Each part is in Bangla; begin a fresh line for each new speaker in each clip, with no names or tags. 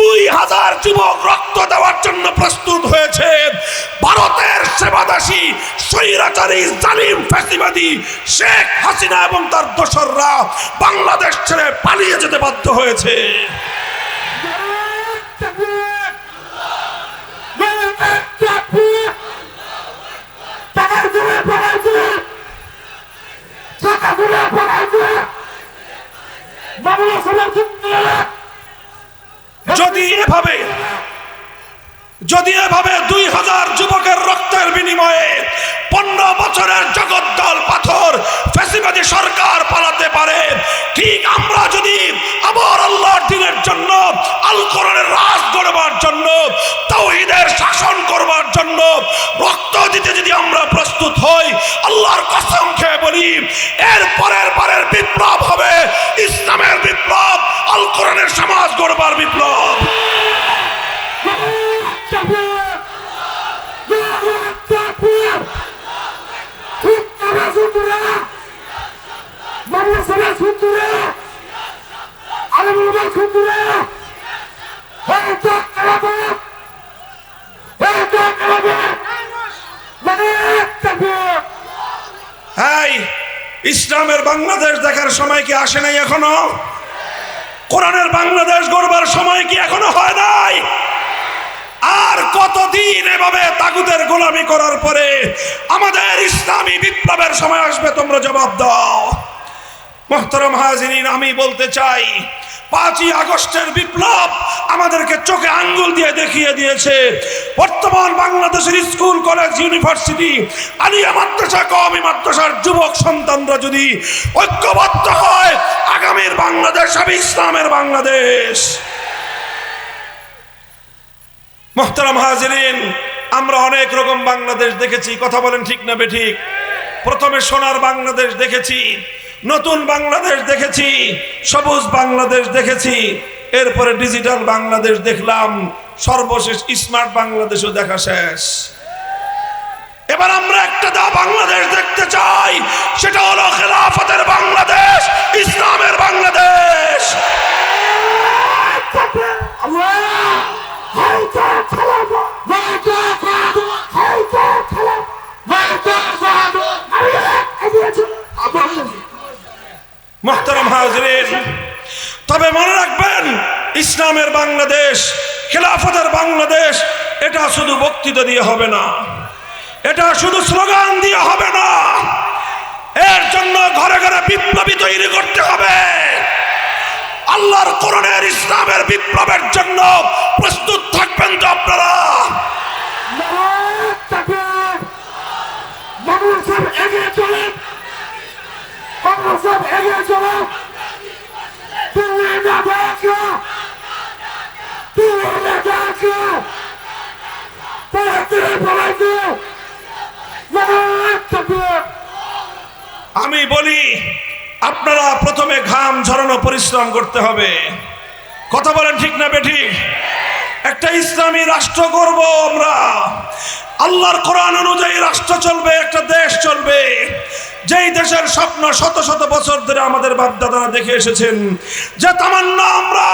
দুই হাজার যুবক রক্ত দেওয়ার জন্য প্রস্তুত হয়েছে। ভারতের সেবাদাসী, স্বৈরাচারী, জালিম, ফ্যাসিবাদী শেখ হাসিনা এবং তার দোসররা বাংলাদেশ ছেড়ে পালিয়ে যেতে বাধ্য হয়েছে। যদি এভাবে যদি এভাবে দুই হাজার এই, ইসলামের বাংলাদেশ দেখার সময় কি আসে নাই এখনও? কোরআনের বাংলাদেশ গড়বার সময় কি এখনও হয় নাই? আর কতদিন এভাবে তাগুদের গোলামি করার পরে আমাদের ইসলামী বিপ্লবের সময় আসবে, তোমরা জবাব দাও। মোহতরম হাজিরিন, আমি বলতে চাই, পাঁচই আগস্টের বিপ্লব আমাদেরকে চোখে আঙ্গুল দিয়ে দেখিয়ে দিয়েছে। বর্তমান বাংলাদেশের স্কুল, কলেজ, ইউনিভার্সিটি, আলিয়া মাদ্রাসা, কওমি মাদ্রাসার যুবক সন্তানরা যদি ঐক্যবদ্ধ হয়, আগামীর বাংলাদেশ হবে ইসলামের বাংলাদেশ। মোহতারাম হাজিরিন, আমরা অনেক রকম বাংলাদেশ দেখেছি, কথা বলেন ঠিক না বেঠিক? প্রথমে সোনার বাংলাদেশ দেখেছি, নতুন বাংলাদেশ দেখেছি, সবুজ বাংলাদেশ দেখেছি, এরপরে ডিজিটাল বাংলাদেশ দেখলাম, সর্বশেষ স্মার্ট বাংলাদেশও দেখা শেষ। এবার আমরা একটা দা বাংলাদেশ দেখতে চাই, সেটা হলো খেলাফতের বাংলাদেশ, ইসলামের বাংলাদেশ। হাজরিন, তবে মনে রাখবেন, ইসলামের বাংলাদেশ, খেলাফতের বাংলাদেশ, এটা শুধু বক্তৃতা দিয়ে হবে না। এটা শুধু স্লোগান দিয়ে হবে না। এর জন্য ঘরে ঘরে বিপ্লবী তৈরি করতে হবে। আল্লাহর করণের ইসলামের বিপ্লবের জন্য প্রস্তুত থাকবেন তো আপনারা। আমি বলি, আপনারা প্রথমে ঘাম ঝরানো পরিশ্রম করতে হবে। কথা বলেন ঠিক না বেঠিক? একটা ইসলামী রাষ্ট্র করব আমরা। আল্লাহর কোরআন অনুযায়ী রাষ্ট্র চলবে, একটা দেশ চলবে। যেই দেশের স্বপ্ন শত শত বছর ধরে আমাদের বাপদাদারা দেখে এসেছেন যে তামান্না আমরা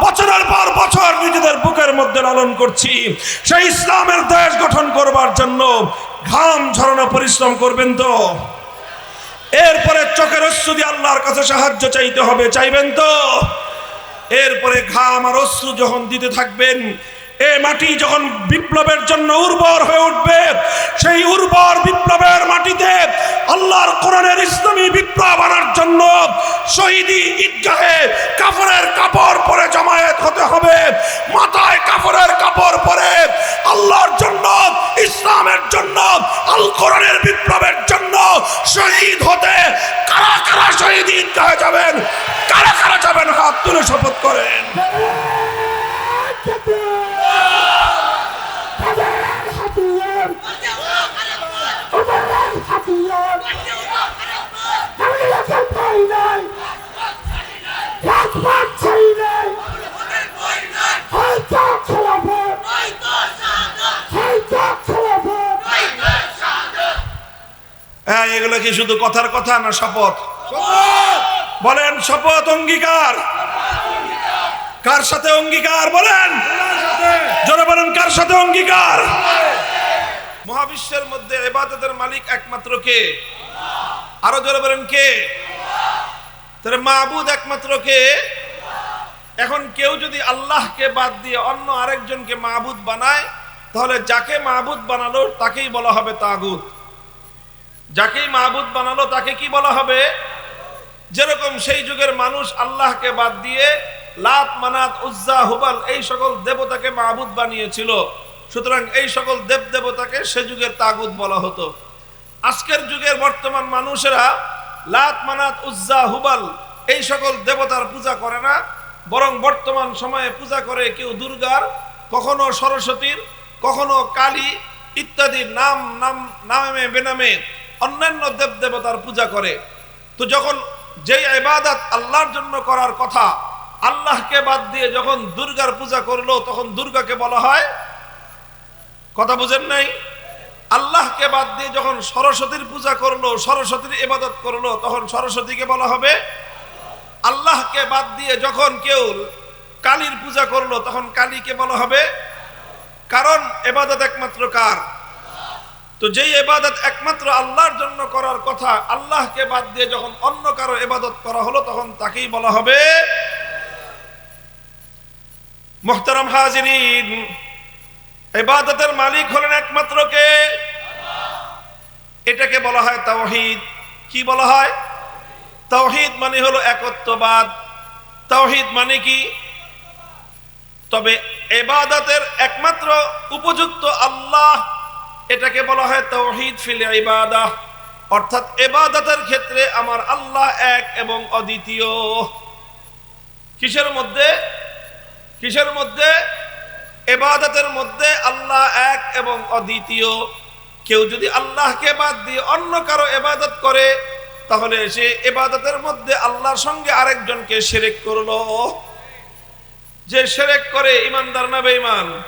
বছরের পর বছর নিজেদের বুকের মধ্যে লালন করছি। সেই ইসলামের দেশ গঠন করবার জন্য ঘাম ঝরানো পরিশ্রম করবেন তো? এরপরে চোখের অশ্রু দিয়ে আল্লাহর কাছে সাহায্য চাইতে হবে, চাইবেন তো? এরপরে ঘাম আর অশ্রু যখন দিতে থাকবেন এ মাটি যখন বিপ্লবের জন্য উর্বর হয়ে উঠবে, সেই উর্বর বিপ্লবের মাটিতে আল্লাহর কোরআনের ইসলামী বিপ্লব আনার জন্য শহীদি ঈদগাহে কাপড়ের কাপড় পরে জমায়েত হতে হবে। মাথায় কাপড়ের কাপড় পরে আল্লাহর জন্য, ইসলামের জন্য আল কোরআনের বিপ্লবের জন্য শহীদ হতে কারা কারা শহীদ ঈদগাহে যাবেন, কারা কারা যাবেন হাত তুলে শপথ করেন। কি শুধু কথার কথা না শপথ? বলেন, শপথ অঙ্গীকার। কার সাথে অঙ্গীকার বলেন? জোরে বলেন, কার সাথে অঙ্গীকার? মহাবিশ্বের মধ্যে এবাদতের মালিক একমাত্র কে? আরও জোরে বলেন, কে? তাহলে মাহবুদ একমাত্র কে? এখন কেউ যদি আল্লাহকে বাদ দিয়ে অন্য আরেকজনকে মাহবুদ বানায়, তাহলে যাকে মাহবুদ বানালো তাকেই বলা হবে তাগুত। যাকেই মাহবুদ বানালো, তাকে কি বলা হবে? যেরকম সেই যুগের মানুষ আল্লাহকে বাদ দিয়ে লাত, মানাত, উজ্জা, হুবাল এই সকল দেবতাকে মাহবুদ বানিয়েছিল। সুতরাং এই সকল দেব দেবতাকে সে যুগের তাগুত বলা হতো। আজকের যুগের বর্তমান মানুষেরা লাত, মানাত, উজ্জা, হুবাল এই সকল দেবতার পূজা করে না, বরং বর্তমান সময়ে পূজা করে কেউ দুর্গার, কখনো সরস্বতীর, কখনো কালী ইত্যাদির নাম নাম, নামে বেনামে অন্যান্য দেব দেবতার পূজা করে। তো যখন যেই ইবাদত আল্লাহর জন্য করার কথা, আল্লাহকে বাদ দিয়ে যখন দুর্গার পূজা করল, তখন দুর্গাকে বলা হয়, কথা বুঝেন নাই? আল্লাহকে বাদ দিয়ে যখন সরস্বতীর পূজা করল, সরস্বতীর ইবাদত করল, তখন সরস্বতীকে বলা হবে, আল্লাহকে বাদ দিয়ে যখন কেউ কালীর পূজা করল, তখন কালীকে বলা হবে, কারণ এবাদত একমাত্র কার? তো যেই এবাদত একমাত্র আল্লাহর জন্য করার কথা, আল্লাহকে বাদ দিয়ে যখন অন্য কারও এবাদত করা হলো, তখন তাকেই বলা হবে মোহতারাম হাজিরিন। এবাদতের মালিক হলেন একমাত্র কে? এটাকে বলা হয় তাওহিদ। কি বলা হয়? তাওহিদ মানে হলো একত্ববাদ। তাওহিদ মানে কি? তবে এবাদতের একমাত্র উপযুক্ত আল্লাহ এটাকে বলা হয় তৌহিদ ফিল ইবাদাহ অর্থাৎ এবাদতের ক্ষেত্রে আমার আল্লাহ এক এবং অদ্বিতীয়। কিসের মধ্যে? কিসের মধ্যে? এবাদতের মধ্যে আল্লাহ এক এবং অদ্বিতীয়। কেউ যদি আল্লাহকে বাদ দিয়ে অন্য কারও এবাদত করে, তাহলে সে এবাদতের মধ্যে আল্লাহর সঙ্গে আরেকজনকে সেরেক করল। যে সেরেক করে, ইমানদার না বেঈমান?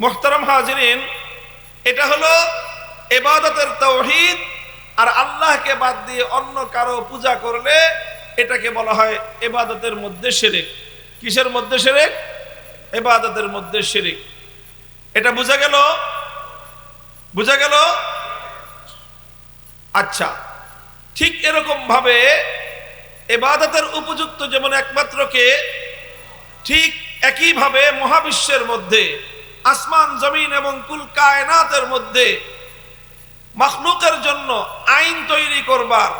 মোহতারাম হাজিরিন এটা হলো এবাদতের তৌহিদ, আর আল্লাহকে বাদ দিয়ে অন্য কারও পূজা করলে এটাকে বলা হয় এবাদতের মধ্যে সেরেক কিসের মধ্যে সেরেক এবাদতের মধ্যে সেরেক এটা বোঝা গেল? বোঝা গেল? আচ্ছা ঠিক এরকম ভাবে এবাদতের উপযুক্ত যেমন একমাত্রকে, ঠিক একইভাবে মহাবিশ্বের মধ্যে আসমান, জমিন এবং কুল কায়নাতের মধ্যে মখলুকের জন্য আইন তৈরি করবার,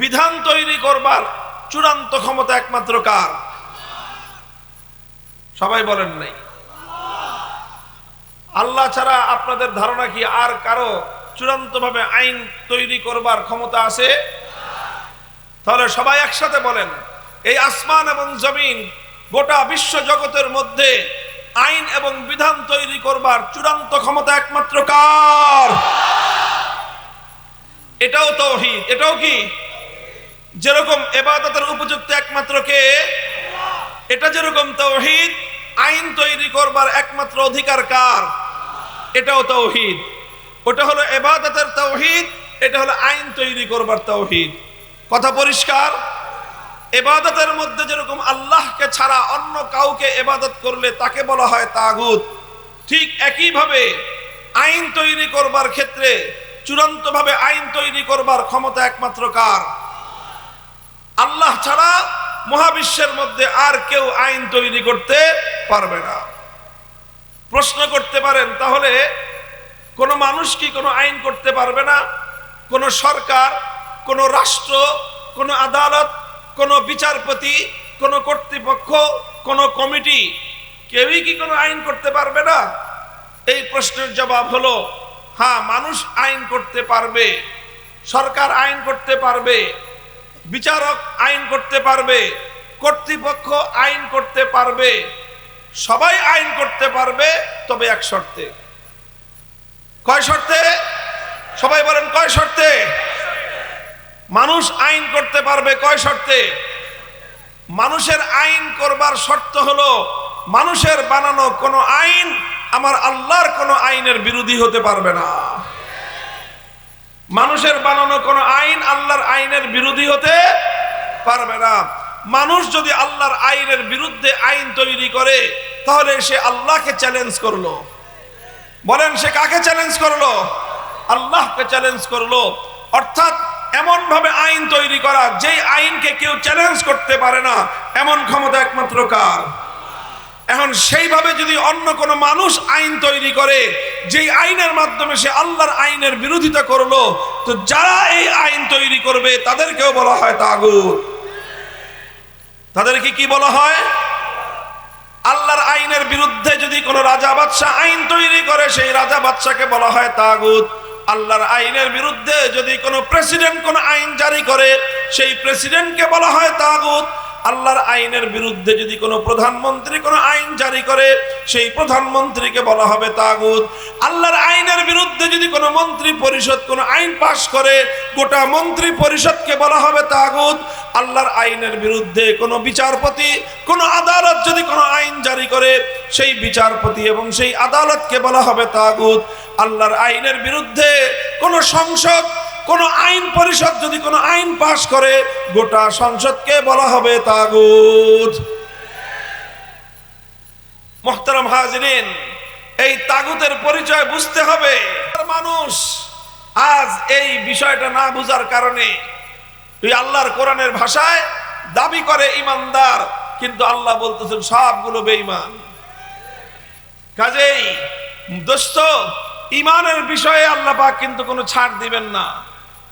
বিধান তৈরি করবার চূড়ান্ত ক্ষমতা একমাত্র কার? সবাই বলেন নাই। আল্লাহ ছাড়া আপনাদের ধারণা কি আর কারও চূড়ান্তভাবে আইন তৈরি করবার ক্ষমতা আছে? তাহলে সবাই একসাথে বলেন, এই আসমান এবং জমিন গোটা বিশ্ব জগতের মধ্যে আইন এবং বিধান তৈরি করবার চূড়ান্ত ক্ষমতা একমাত্র কার? এটাও তৌহিদ, এটাও কি? যেরকম এবাদতের উপযুক্ত একমাত্র কে? এটা যেরকম তৌহিদ, আইন তৈরি করবার একমাত্র অধিকার কার? এটাও তৌহিদ। ওটা হলো এবাদতের তৌহিদ, এটা হলো আইন তৈরি করবার তৌহিদ। কথা পরিষ্কার? এবাদতের মধ্যে যেরকম আল্লাহকে ছাড়া অন্য কাউকে এবাদত করলে তাকে বলা হয় তাগুত। ঠিক একইভাবে আইন তৈরি করবার ক্ষেত্রে চূড়ান্তভাবে আইন তৈরি করবার ক্ষমতা একমাত্র কার? আল্লাহ ছাড়া মহাবিশ্বের মধ্যে আর কেউ আইন তৈরি করতে পারবে না। প্রশ্ন করতে পারেন, তাহলে কোনো মানুষ কি কোনো আইন করতে পারবে না? কোনো সরকার, কোনো রাষ্ট্র, কোনো আদালত কোনো বিচারপতি, কোনো কর্তৃপক্ষ, কোনো কমিটি কেউই কি কোনো আইন করতে পারবে না? এই প্রশ্নের জবাব হলো হ্যাঁ মানুষ আইন করতে পারবে, সরকার আইন করতে পারবে, বিচারক আইন করতে পারবে, কর্তৃপক্ষ আইন করতে পারবে, সবাই আইন করতে পারবে, তবে এক শর্তে। কয় শর্তে? সবাই বলেন কয় শর্তে? মানুষ আইন করতে পারবে কয় শর্তে? মানুষের আইন করবার শর্ত হলো, মানুষের বানানো কোনো আইন আমার আল্লাহর কোনো আইনের বিরোধী হতে পারবে না। মানুষের বানানো কোনো আইন আল্লাহর আইনের বিরোধী হতে পারবে না। মানুষ যদি আল্লাহর আইনের বিরুদ্ধে আইন তৈরি করে, তাহলে সে আল্লাহকে চ্যালেঞ্জ করল। বলেন, সে কাকে চ্যালেঞ্জ করল? আল্লাহকে চ্যালেঞ্জ করল। অর্থাৎ এমন ভাবে আইন তৈরি করা, যেই আইনকে কেউ চ্যালেঞ্জ করতে পারে না, এমন ক্ষমতা একমাত্র কার? এখন সেইভাবে যদি অন্য কোনো মানুষ আইন তৈরি করে, যেই আইনের মাধ্যমে সে আল্লাহর আইনের বিরোধিতা করল, তো যারা এই আইন তৈরি করবে, তাদেরকেও বলা হয় তাগুত। তাদেরকে কি বলা হয়? আল্লাহর আইনের বিরুদ্ধে যদি কোনো রাজা বাদশাহ আইন তৈরি করে, সেই রাজা বাদশাকে বলা হয় তাগুত। আল্লাহর আইনের বিরুদ্ধে যদি কোনো প্রেসিডেন্ট কোনো আইন জারি করে, সেই প্রেসিডেন্টকে বলা হয় তাগুত। আল্লাহর আইনের বিরুদ্ধে যদি কোনো প্রধানমন্ত্রী কোনো আইন জারি করে, সেই প্রধানমন্ত্রীকে বলা হবে তাগুত। আল্লাহর আইনের বিরুদ্ধে যদি কোনো মন্ত্রী পরিষদ কোনো আইন পাশ করে, গোটা মন্ত্রী পরিষদকে বলা হবে তাগুত। আল্লাহর আইনের বিরুদ্ধে কোনো বিচারপতি, কোনো আদালত যদি কোনো আইন জারি করে, সেই বিচারপতি এবং সেই আদালতকে বলা হবে তাগুত। আল্লাহর আইনের বিরুদ্ধে কোনো সংসদ কোন আইন পরিষদ যদি কোনো আইন পাশ করে, গোটা সংসদকে বলা হবে তাগুত। মোহতারাম হাজরিন, এই তাগুতের পরিচয় বুঝতে হবে। মানুষ আজ এই বিষয়টা না বুঝার কারণে তুই আল্লাহর কোরআনের ভাষায় দাবি করে ইমানদার, কিন্তু আল্লাহ বলতেছেন সবগুলো বেঈমান। কাজেই দোস্ত ইমানের বিষয়ে আল্লাহ পাক কিন্তু কোনো ছাড় দিবেন না।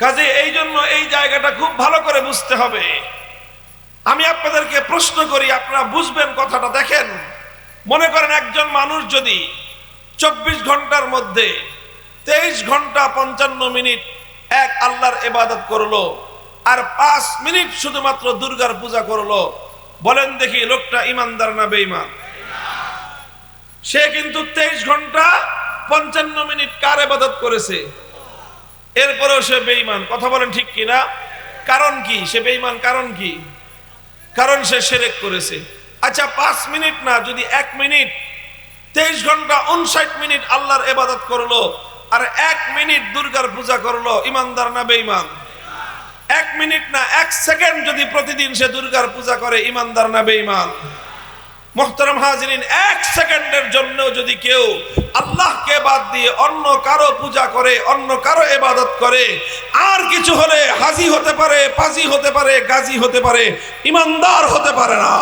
কাজে এই জন্য এই জায়গাটা খুব ভালো করে বুঝতে হবে। আমি আপনাদেরকে প্রশ্ন করি, আপনারা বুঝবেন কথাটা। দেখেন, মনে করেন একজন মানুষ যদি চব্বিশ ঘণ্টার মধ্যে তেইশ ঘণ্টা পঞ্চান্ন মিনিট এক আল্লাহর এবাদত করল আর পাঁচ মিনিট শুধুমাত্র দুর্গার পূজা করল, বলেন দেখি লোকটা ইমানদার না বেঈমান? সে কিন্তু তেইশ ঘণ্টা পঞ্চান্ন মিনিট কার এবাদত করেছে? এরপরেও সে বেঈমান। কথা বলেন ঠিক কিনা? কারণ কি? সে বেঈমান কারণ কি? কারণ সে সেরেক করেছে। আচ্ছা পাঁচ মিনিট না, যদি এক মিনিট, তেইশ ঘণ্টা উনষাট মিনিট আল্লাহর এবাদত করল আর এক মিনিট দুর্গার পূজা করল, ইমানদার না বেঈমান? এক মিনিট না, এক সেকেন্ড যদি প্রতিদিন সে দুর্গার পূজা করে, ইমানদার না বেঈমান? মোহতরম হাজরিন, এক সেকেন্ডের জন্য যদি কেউ আল্লাহকে বাদ দিয়ে অন্য কারও পূজা করে, অন্য কারও এবাদত করে, আর কিছু হলে হাজি হতে পারে, পাজি হতে পারে, গাজী হতে পারে, ইমানদার হতে পারে না।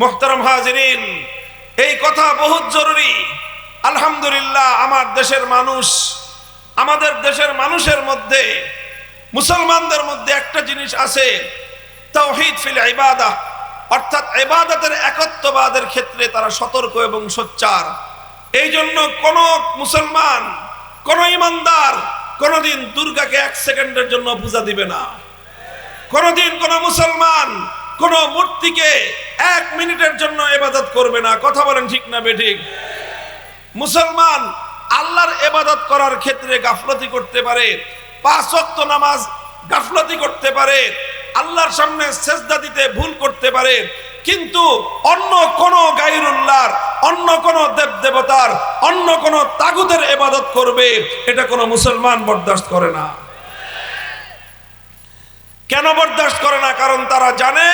মোহতরম হাজরিন, এই কথা বহুত জরুরি। আলহামদুলিল্লাহ, আমার দেশের মানুষ, আমাদের দেশের মানুষের মধ্যে, মুসলমানদের মধ্যে একটা জিনিস আছে তাওহীদ ফিল অর্থাৎ এবাদতের একত্ববাদের ক্ষেত্রে তারা সতর্ক এবং সোচ্চার। এই জন্য কোন মুসলমান, কোন ইমানদার কোনদিন দুর্গাকে এক সেকেন্ডের জন্য পূজা দিবে না। কোনদিন কোন মুসলমান কোন মূর্তিকে এক মিনিটের জন্য এবাদত করবে না। কথা বলেন ঠিক না বেঠিক? মুসলমান আল্লাহর এবাদত করার ক্ষেত্রে গাফলতি করতে পারে, পাঁচ নামাজ গাফলতি করতে পারে আল্লাহর সামনে সেজদা দিতে ভুল করতে পারে, কিন্তু অন্য কোন গাইরুল্লাহর অন্য কোন দেব দেবতার অন্য কোন তাগুদের এবাদত করবে, এটা কোনো মুসলমান বরদাস্ত করে না। কেন বরদাস্ত করে না? কারণ তারা জানে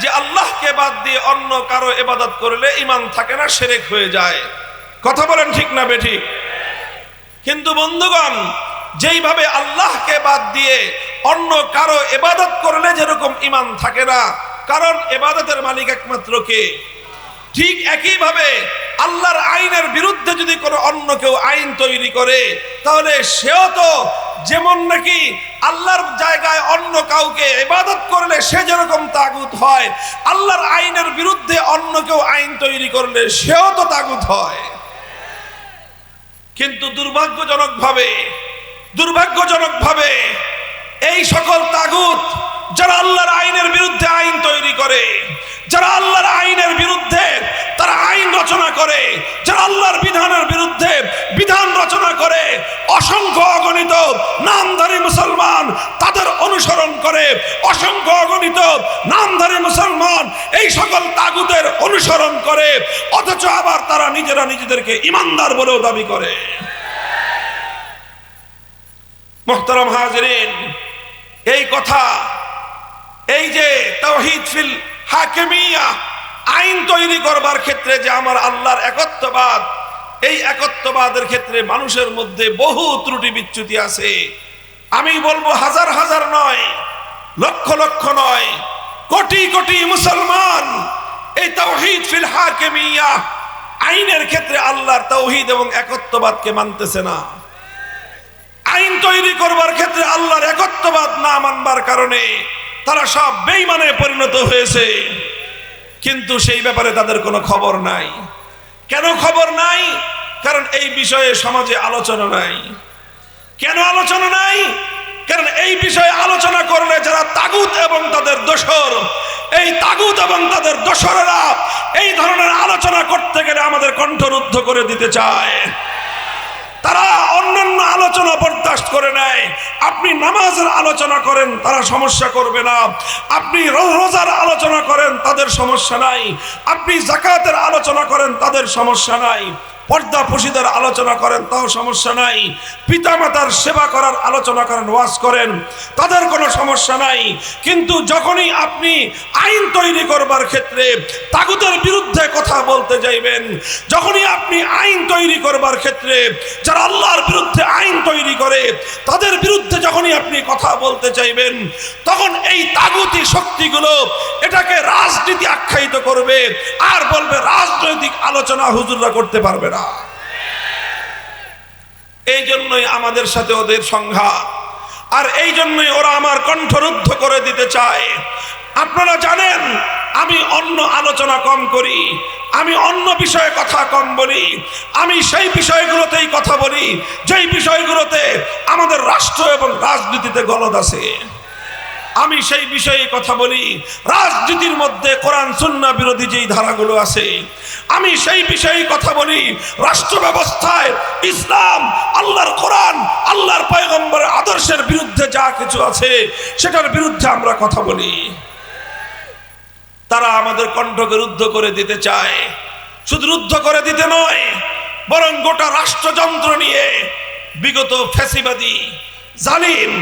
যে আল্লাহকে বাদ দিয়ে অন্য কারও এবাদত করলে ইমান থাকে না সেরেক হয়ে যায়। কথা বলেন ঠিক না বেঠিক? কিন্তু বন্ধুগণ যেইভাবে আল্লাহকে বাদ দিয়ে অন্য কারও এবাদত করলে যেরকম ইমান থাকে না, কারণ এবাদতের মালিক একমাত্র কে? ঠিক একইভাবে আল্লাহর আইনের বিরুদ্ধে যদি কোনো অন্য কেউ আইন তৈরি করে, তাহলে সেও তো যেমন নাকি আল্লাহর জায়গায় অন্য কাউকে ইবাদত করলে সে যেরকম তাগুত হয়, আল্লাহর আইনের বিরুদ্ধে অন্য কেউ আইন তৈরি করলে সেও তো তাগুত হয়। কিন্তু দুর্ভাগ্যজনক দুর্ভাগ্যজনকভাবে এই সকল তাগুত যারা আল্লাহর আইনের বিরুদ্ধে আইন তৈরি করে, যারা আল্লাহর আইনের বিরুদ্ধে তারা আইন রচনা করে, যারা আল্লাহর বিধানের বিরুদ্ধে বিধান রচনা করে, অসংখ্য অগণিত নামধারী মুসলমান তাদের অনুসরণ করে, অসংখ্য অগণিত নামধারী মুসলমান এই সকল তাগুদের অনুসরণ করে, অথচ আবার তারা নিজেরা নিজেদেরকে ইমানদার বলেও দাবি করে। মোহতারাম হাজরিন, এই কথা, এই যে তাওহীদ ফিল হাকিমিয়া, আইন তৈরি করবার ক্ষেত্রে যে আমার আল্লাহর একত্ববাদ, এই একত্ববাদের ক্ষেত্রে মানুষের মধ্যে বহু ত্রুটি বিচ্যুতি আছে। আমি বলব হাজার হাজার নয়, লক্ষ লক্ষ নয়, কোটি কোটি মুসলমান এই তাওহীদ ফিল হাকিমিয়া আইনের ক্ষেত্রে আল্লাহর তাওহীদ এবং একত্ববাদকে মানতেছে না। আইন তৈরি করবার ক্ষেত্রে আল্লাহর একত্ববাদ না মানবার কারণে তারা সব বেইমানে পরিণত হয়েছে। কিন্তু সেই ব্যাপারে তাদের কোনো খবর নাই। কেন খবর নাই? কারণ এই বিষয়ে সমাজে আলোচনা নাই। কেন আলোচনা নাই? কারণ এই বিষয়ে আলোচনা করলে যারা তাগুত এবং তাদের দোসর এই তাগুত এবং তাদের দোসরেরা এই ধরনের আলোচনা করতে গেলে আমাদের কণ্ঠরুদ্ধ করে দিতে চায়। তারা অন্যান্য আলোচনা বরদাস্ত করে নেয়। আপনি নামাজের আলোচনা করেন, তারা সমস্যা করবে না। আপনি রোজার আলোচনা করেন, তাদের সমস্যা নাই। আপনি জাকাতের আলোচনা করেন, তাদের সমস্যা নাই। পর্দা পুষিদের আলোচনা করেন, তাও সমস্যা নাই। পিতামাতার সেবা করার আলোচনা করেন, ওয়াজ করেন, তাদের কোনো সমস্যা নাই। কিন্তু যখনই আপনি আইন তৈরি করবার ক্ষেত্রে তাগুদের বিরুদ্ধে কথা বলতে যাইবেন, যখনই আপনি আইন তৈরি করবার ক্ষেত্রে যারা আল্লাহর বিরুদ্ধে আইন তৈরি করে, তাদের বিরুদ্ধে যখনই আপনি কথা বলতে চাইবেন তখন এই তাগুতি শক্তিগুলো এটাকে রাজনীতি আখ্যায়িত করবে, আর বলবে রাজনৈতিক আলোচনা হুজুররা করতে পারবে না। এই জন্যই আমাদের সাথে ওদের সংঘাত। আর এই জন্যই ওরা আমার কণ্ঠরুদ্ধ করে দিতে চায়। আপনারা জানেন, আমি অন্য আলোচনা কম করি, আমি অন্য বিষয়ে কথা কম বলি, আমি সেই বিষয়গুলোতেই কথা বলি, যেই বিষয়গুলোতে আমাদের রাষ্ট্র এবং রাজনীতিতে গলদ আছে। আমি সেই বিষয়ে কথা বলি। রাজনীতির মধ্যে কোরআন সুন্না বিরোধী যেই ধারাগুলো আছে, আমি সেই বিষয়ে কথা বলি। রাষ্ট্র ব্যবস্থায় ইসলাম, আল্লাহর কোরআন, আল্লাহর পয়গম্বরের আদর্শের বিরুদ্ধে যা কিছু আছে, সেটার বিরুদ্ধে আমরা কথা বলি। তারা আমাদের কণ্ঠকে রুদ্ধ করে দিতে চায়। শুধু রুদ্ধ করে দিতে নয়, বরং গোটা রাষ্ট্রযন্ত্র নিয়ে বিগত ফ্যাসিবাদী, জালিম